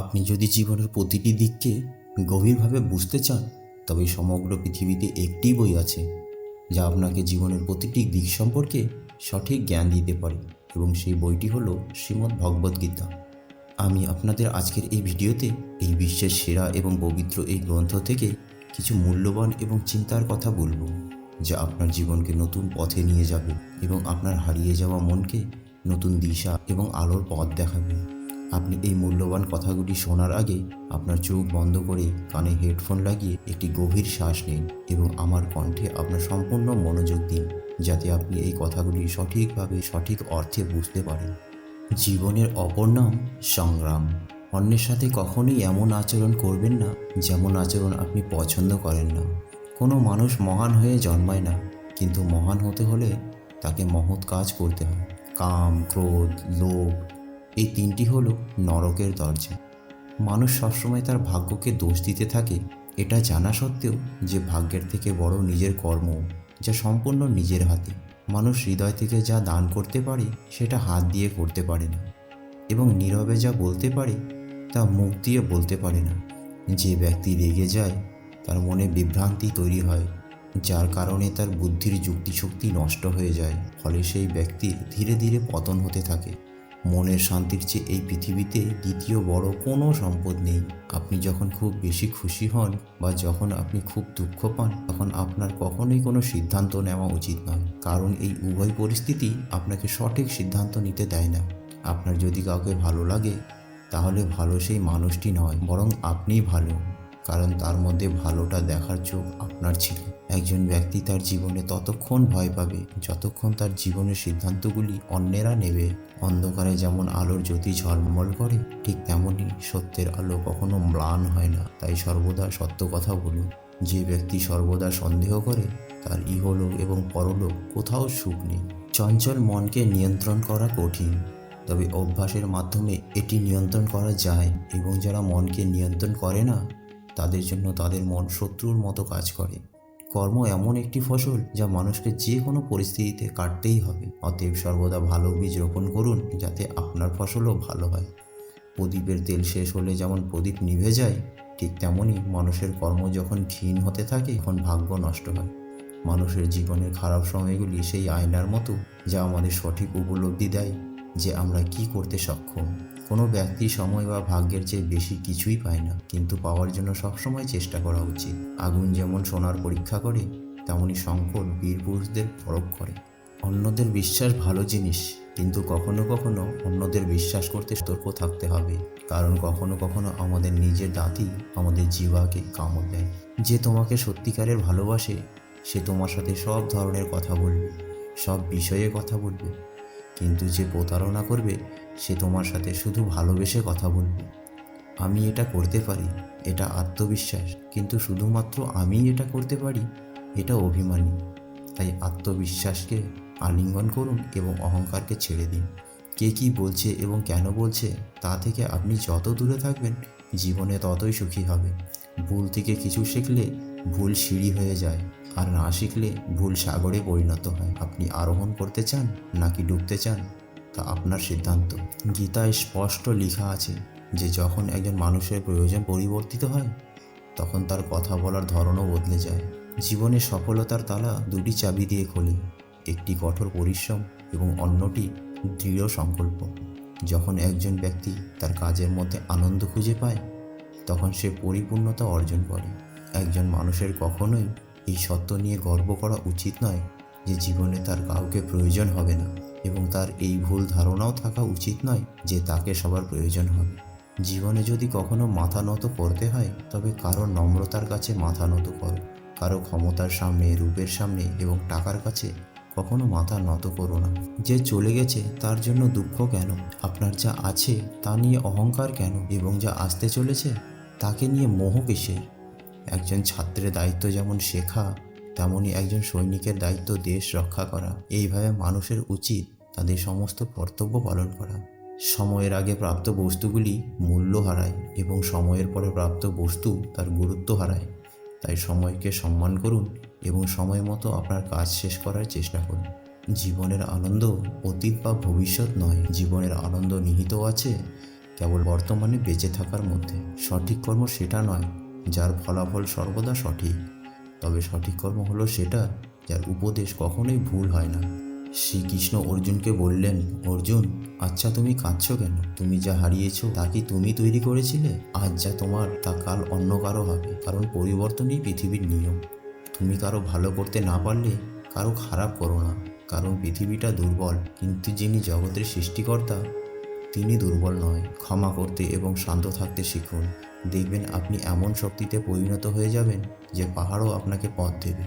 আপনি যদি জীবনের প্রতিটি দিককে গভীরভাবে বুঝতে চান, তবে সমগ্র পৃথিবীতে একটি বই আছে, যা আপনাকে জীবনের প্রতিটি দিক সম্পর্কে সঠিক জ্ঞান দিতে পারে, এবং সেই বইটি হলো শ্রীমদ্ ভগবদ্গীতা আমি আপনাদের আজকের এই ভিডিওতে এই বিশ্বের সেরা এবং পবিত্র এই গ্রন্থ থেকে কিছু মূল্যবান এবং চিন্তার কথা বলব, যা আপনার জীবনকে নতুন পথে নিয়ে যাবে এবং আপনার হারিয়ে যাওয়া মনকে নতুন দিশা এবং আলোর পথ দেখাবে। আপনি এই মূল্যবান কথাগুলি শোনার আগে আপনার চোখ বন্ধ করে কানে হেডফোন লাগিয়ে একটি গভীর শ্বাস নিন এবং আমার কণ্ঠে আপনার সম্পূর্ণ মনোযোগ দিন, যাতে আপনি এই কথাগুলি সঠিকভাবে, সঠিক অর্থে বুঝতে পারেন। জীবনের অপর নাম সংগ্রাম। অন্যের সাথে কখনোই এমন আচরণ করবেন না যেমন আচরণ আপনি পছন্দ করেন না। কোনো মানুষ মহান হয়ে জন্মায় না, কিন্তু মহান হতে হলে তাকে মহৎ কাজ করতে হয়। কাম, ক্রোধ, লোভ এই তিনটি হলো নরকের দরজা। মানুষ সবসময় তার ভাগ্যকে দোষ দিতে থাকে, এটা জানা সত্ত্বেও যে ভাগ্যের থেকে বড় নিজের কর্ম, যা সম্পূর্ণ নিজের হাতে। মানুষ হৃদয় থেকে যা দান করতে পারে, সেটা হাত দিয়ে করতে পারে না। এবং নীরবে যা বলতে পারে, তা মুখ দিয়ে বলতে পারে না। যে ব্যক্তি রেগে যায়, তার মনে বিভ্রান্তি তৈরি হয়, যার কারণে তার বুদ্ধির যুক্তিশক্তি নষ্ট হয়ে যায়, ফলে সেই ব্যক্তির ধীরে ধীরে পতন হতে থাকে। মনের শান্তির চেয়ে এই পৃথিবীতে দ্বিতীয় বড় কোনো সম্পদ নেই। আপনি যখন খুব বেশি খুশি হন বা যখন আপনি খুব দুঃখ পান, তখন আপনার কখনোই কোনো সিদ্ধান্ত নেওয়া উচিত নয়। কারণ এই উভয় পরিস্থিতি আপনাকে সঠিক সিদ্ধান্ত নিতে দেয় না। আপনার যদি কাউকে ভালো লাগে, তাহলে ভালো সেই মানুষটি নয়, বরং আপনিই ভালো। কারণ তার মধ্যে ভালোটা দেখার চোখ আপনার ছিল। একজন ব্যক্তি তার জীবনে ততক্ষণ ভয় পাবে, যতক্ষণ তার জীবনের সিদ্ধান্তগুলি অন্যেরা নেবে। অন্ধকারে যেমন আলোর জ্যোতি ঝলমল করে, ঠিক তেমনই সত্যের আলো কখনো ম্লান হয় না। তাই সর্বদা সত্য কথা বলুন। যে ব্যক্তি সর্বদা সন্দেহ করে, তার ইহলোক এবং পরলোক কোথাও সুখ নেই। চঞ্চল মনকে নিয়ন্ত্রণ করা কঠিন। তবে অভ্যাসের মাধ্যমে এটি নিয়ন্ত্রণ করা যায় এবং যারা মনকে নিয়ন্ত্রণ করে না তাদের জন্য তাদের মন শত্রুর মতো কাজ করে। কর্ম এমন একটি ফসল যা মানুষকে যে কোনো পরিস্থিতিতে কাটতেই হবে। অতএব সর্বদা ভালো বীজ রোপণ করুন যাতে আপনার ফসলও ভালো হয়। প্রদীপের তেল শেষ হলে যেমন প্রদীপ নিভে যায়, ঠিক তেমনই মানুষের কর্ম যখন ক্ষীণ হতে থাকে, তখন ভাগ্য নষ্ট হয়। মানুষের জীবনের খারাপ সময়গুলি সেই আয়নার মতো যা আমাদের সঠিক উপলব্ধি দেয় যে আমরা কি করতে সক্ষম। কোনো ব্যক্তি সময় বা ভাগ্যের চেয়ে বেশি কিছুই পায় না। কিন্তু পাওয়ার জন্য সবসময় চেষ্টা করা উচিত। আগুন যেমন সোনার পরীক্ষা করে তেমনই সংকট বীর পুরুষদের পরখ করে। অন্যদের বিশ্বাস ভালো জিনিস, কিন্তু কখনো কখনো অন্যদের বিশ্বাস করতে সতর্ক থাকতে হবে। কারণ কখনো কখনো আমাদের নিজের দাঁতই আমাদের জীবাকে কামড় দেয়। যে তোমাকে সত্যিকারের ভালোবাসে, সে তোমার সাথে সব ধরনের কথা বলবে, সব বিষয়ে কথা বলবে। কিন্তু যে প্রতারণা করবে সে তোমার সাথে শুধু ভালোবেসে কথা বলবে। আমি এটা করতে পারি, এটা আত্মবিশ্বাস, কিন্তু শুধুমাত্র আমি এটা করতে পারি, এটা অভিমানী। তাই আত্মবিশ্বাসকে আলিঙ্গন করুন এবং অহংকারকে ছেড়ে দিন। কে কী বলছে এবং কেন বলছে, তা থেকে আপনি যত দূরে থাকবেন, জীবনে ততই সুখী হবে। ভুল থেকে কিছু শিখলে ভুল সিঁড়ি হয়ে যায়, আর না শিখলে ভুল সাগরে পরিণত হয়। আপনি আরোহণ করতে চান নাকি ডুবতে চান? তা আপনার সিদ্ধান্ত। গীতায় স্পষ্ট লেখা আছে যে যখন একজন মানুষের প্রয়োজন পরিবর্তিত হয়, তখন তার কথা বলার ধরনও বদলে যায়। জীবনে সফলতার তালা দুটি চাবি দিয়ে খোলে, একটি কঠোর পরিশ্রম এবং অন্যটি দৃঢ় সংকল্প। যখন একজন ব্যক্তি তার কাজের মধ্যে আনন্দ খুঁজে পায়, তখন সে পরিপূর্ণতা অর্জন করে। একজন মানুষের কখনোই এই সত্য নিয়ে গর্ব করা উচিত নয় যে জীবনে তার কাউকে প্রয়োজন হবে না। এবং তার এই ভুল ধারণাও থাকা উচিত নয় যে তাকে সবার প্রয়োজন হবে। জীবনে যদি কখনো মাথা নত করতে হয়, তবে কারও নম্রতার কাছে মাথা নত করো। কারও ক্ষমতার সামনে, রূপের সামনে এবং টাকার কাছে কখনো মাথা নত করো না। যে চলে গেছে, তার জন্য দুঃখ কেন? আপনার যা আছে, তা নিয়ে অহংকার কেন? এবং যা আসতে চলেছে, তাকে নিয়ে মোহ কিসের? একজন ছাত্রের দায়িত্ব যেমন শেখা তেমনই একজন সৈনিকের দায়িত্ব দেশ রক্ষা করা। এইভাবে মানুষের উচিত তাদের সমস্ত কর্তব্য পালন করা। সময়ের আগে প্রাপ্ত বস্তুগুলি মূল্য হারায় এবং সময়ের পরে প্রাপ্ত বস্তু তার গুরুত্ব হারায়। তাই সময়কে সম্মান করুন এবং সময় মতো আপনার কাজ শেষ করার চেষ্টা করুন। জীবনের আনন্দ অতীত বা ভবিষ্যৎ নয়, জীবনের আনন্দ নিহিত আছে কেবল বর্তমানে বেঁচে থাকার মধ্যে। সঠিক কর্ম সেটা নয়, যার ফলাফল সর্বদা সঠিক। তবে সঠিক কর্ম হলো সেটা যার উপদেশ কখনোই ভুল হয় না। শ্রীকৃষ্ণ অর্জুনকে বললেন, অর্জুন আচ্ছা তুমি কাঁদছো কেন? তুমি যা হারিয়েছো তা কি তুমি তৈরি করেছিলে? আজ যা তোমার তা কাল অন্য কারও হবে, কারণ পরিবর্তনই পৃথিবীর নিয়ম। তুমি কারও ভালো করতে না পারলে কারও খারাপ করো না, কারণ পৃথিবীটা দুর্বল। কিন্তু যিনি জগতের সৃষ্টিকর্তা তিনি দুর্বল নয়, ক্ষমা করতে এবং শান্ত থাকতে শিখুন। দেখবেন আপনি এমন শক্তিতে পরিণত হয়ে যাবেন যে পাহাড়ও আপনাকে পথ দেবে।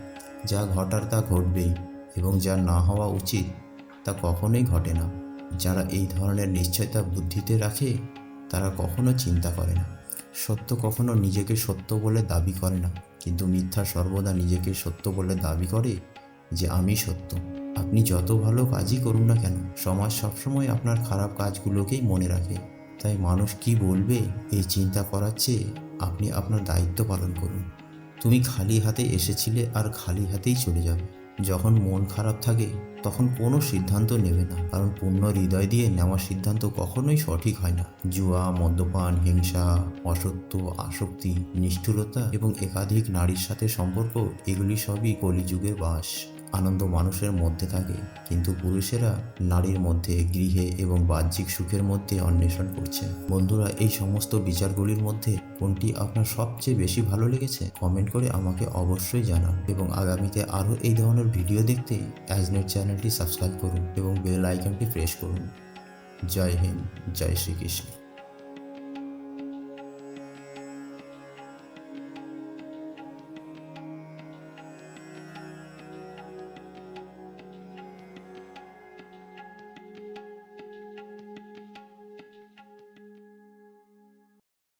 যা ঘটার তা ঘটবেই এবং যা না হওয়া উচিত তা কখনোই ঘটে না। যারা এই ধরনের নিশ্চয়তা বুদ্ধিতে রাখে, তারা কখনো চিন্তা করে না। সত্য কখনো নিজেকে সত্য বলে দাবি করে না। কিন্তু মিথ্যা সর্বদা নিজেকে সত্য বলে দাবি করে যে, আমি সত্য। আপনি যত ভালো কাজই করুন না কেন, সমাজ সবসময় আপনার খারাপ কাজগুলোকেই মনে রাখে। তাই মানুষ কি বলবে এই চিন্তা করার চেয়ে আপনি আপনার দায়িত্ব পালন করুন। তুমি খালি হাতে এসেছিলে আর খালি হাতেই চলে যাবে। যখন মন খারাপ থাকে, তখন কোনো সিদ্ধান্ত নেবে না। কারণ পূর্ণ হৃদয় দিয়ে নেওয়া সিদ্ধান্ত কখনোই সঠিক হয় না। জুয়া, মদ্যপান, হিংসা, অসত্য, আসক্তি, নিষ্ঠুরতা এবং একাধিক নারীর সাথে সম্পর্ক, এগুলি সবই কলিযুগের বাস। আনন্দ মানুষের মধ্যে থাকে, কিন্তু পুরুষেরা নারীর মধ্যে, গৃহে এবং বাহ্যিক সুখের মধ্যে অন্বেষণ করছে। বন্ধুরা, এই সমস্ত বিচারগুলির মধ্যে কোনটি আপনার সবচেয়ে বেশি ভালো লেগেছে? কমেন্ট করে আমাকে অবশ্যই জানান। এবং আগামীতে আরও এই ধরনের ভিডিও দেখতে অ্যাজনেট চ্যানেলটি সাবস্ক্রাইব করুন এবং বেল আইকনটি প্রেস করুন। জয় হিন্দ, জয় শ্রীকৃষ্ণ।